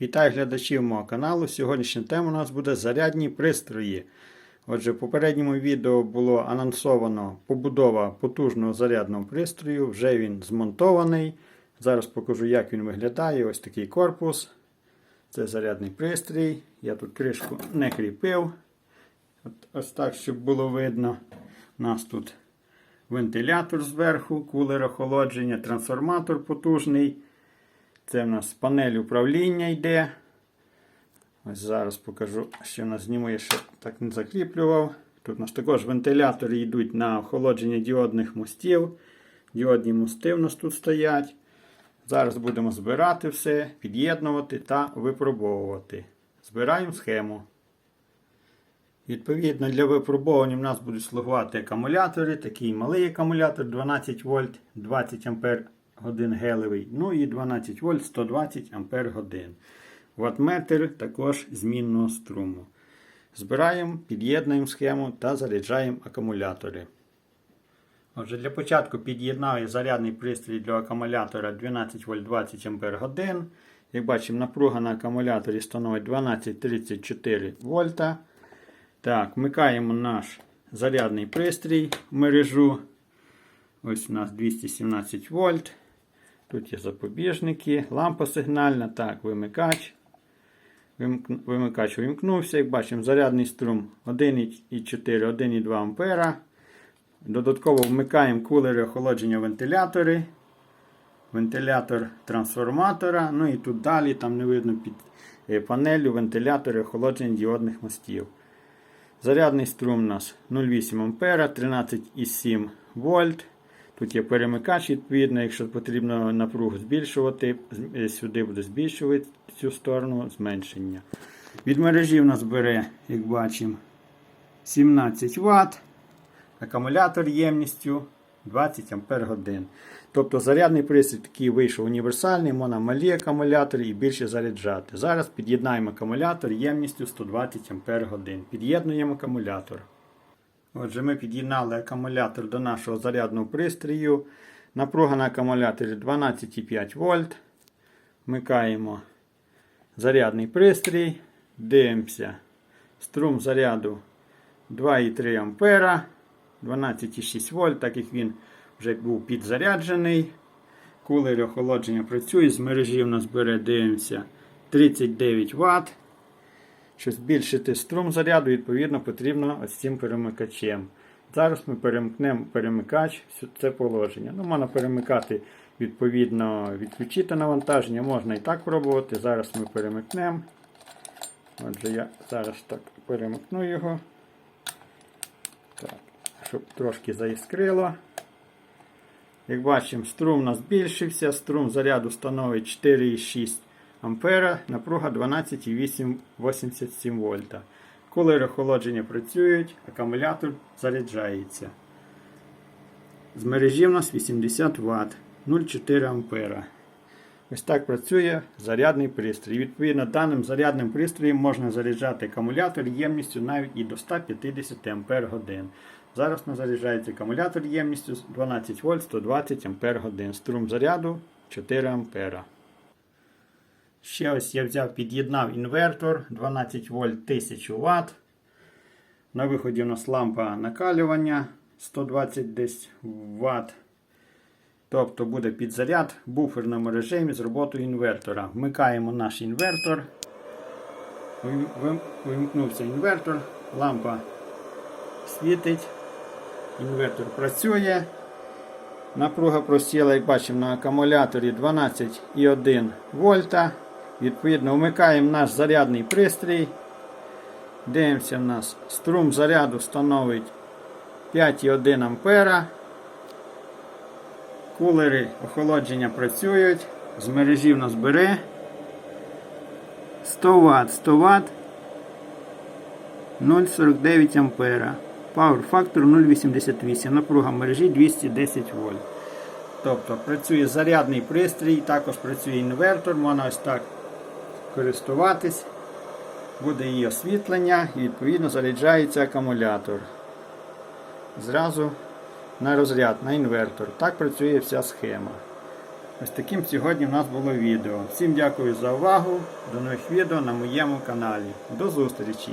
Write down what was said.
Вітаю глядачів мого каналу. Сьогоднішня тема у нас буде зарядні пристрої. Отже, в попередньому відео було анонсовано побудова потужного зарядного пристрою. Вже він змонтований. Зараз покажу, як він виглядає. Ось такий корпус. Це зарядний пристрій. Я тут кришку не кріпив. От, ось так, щоб було видно. У нас тут вентилятор зверху, кулер охолодження, трансформатор потужний. Це в нас панель управління йде. Ось зараз покажу, що в нас зніму, я ще так не закріплював. Тут у нас також вентилятори йдуть на охолодження діодних мостів. Діодні мости у нас тут стоять. Зараз будемо збирати все, під'єднувати та випробовувати. Збираємо схему. Відповідно, для випробування в нас будуть слугувати акумулятори. Такий малий акумулятор 12 вольт 20 ампер годин гелевий. Ну і 12 вольт 120 ампер годин. Ваттметр також змінного струму. Збираємо, під'єднуємо схему та заряджаємо акумулятори. Отже, для початку під'єднаю зарядний пристрій для акумулятора 12 вольт 20 ампер годин. Як бачимо, напруга на акумуляторі становить 12,34 вольта. Так, вмикаємо наш зарядний пристрій в мережу. Ось у нас 217 вольт. Тут є запобіжники, лампа сигнальна, так, вимикач. Вимикач вимкнувся. Як бачимо, зарядний струм 1,4, 1,2 ампера. Додатково вмикаємо кулери охолодження вентилятори. Вентилятор трансформатора. Ну і тут далі, там не видно під е, панелю вентилятори охолодження діодних мостів. Зарядний струм у нас 0,8 ампера, 13,7 вольт. Тут є перемикач, відповідно, якщо потрібно напругу збільшувати, е, сюди буде збільшувати цю сторону зменшення. Від мережі в нас бере, як бачимо, 17 Вт. Акумулятор ємністю 20 Ампер. Тобто зарядний пристрій такий вийшов універсальний, можна малі акумулятори і більше заряджати. Зараз під'єднаємо акумулятор ємністю 120 Ампер. Під'єднуємо акумулятор. Отже, ми під'єднали акумулятор до нашого зарядного пристрою. Напруга на акумуляторі 12,5 вольт. Вмикаємо зарядний пристрій. Дивимося. Струм заряду 2,3 ампера. 12,6 вольт, так як він вже був підзаряджений. Кулер охолодження працює. З мережі в нас бере, дивимося, 39 Вт. Щоб збільшити струм заряду, відповідно, потрібно ось цим перемикачем. Зараз ми перемкнемо перемикач в це положення. Ну, Можна перемикати, відповідно, відключити навантаження, можна і так пробувати. Зараз ми перемикнемо. Отже, я зараз так перемикну його. Так, щоб трошки заіскрило. Як бачимо, струм у нас збільшився, струм заряду становить 4,6 ампера, напруга 12,87 вольта. Кулери охолодження працюють, акумулятор заряджається. З мережі в нас 80 Вт, 0,4 ампера. Ось так працює зарядний пристрій. Відповідно, даним зарядним пристроєм можна заряджати акумулятор ємністю навіть і до 150 Ампер годин. Зараз у заряджається акумулятор ємністю 12 вольт 120 Ампер годин. Струм заряду 4 Ампера. Ще ось я взяв, під'єднав інвертор 12 вольт 1000 Вт. На виході у нас лампа накалювання 120 десь Вт. Тобто буде підзаряд в буферному режимі з роботою інвертора. Вмикаємо наш інвертор. Вим- вим- Вимкнувся інвертор, лампа світить, інвертор працює. Напруга просіла, як бачимо, на акумуляторі 12,1 вольта. Відповідно, вмикаємо наш зарядний пристрій. Дивимося, в нас струм заряду становить 5,1 ампера. Кулери охолодження працюють. З мережі в нас бере 100 Вт, 100 Вт 0,49 ампера. Power Factor 0,88. Напруга мережі 210 вольт. Тобто працює зарядний пристрій, також працює інвертор, можна ось так користуватись. Буде її освітлення і відповідно заряджається акумулятор. Зразу на розряд, на інвертор. Так працює вся схема. Ось таким сьогодні в нас було відео. Всім дякую за увагу. До нових відео на моєму каналі. До зустрічі!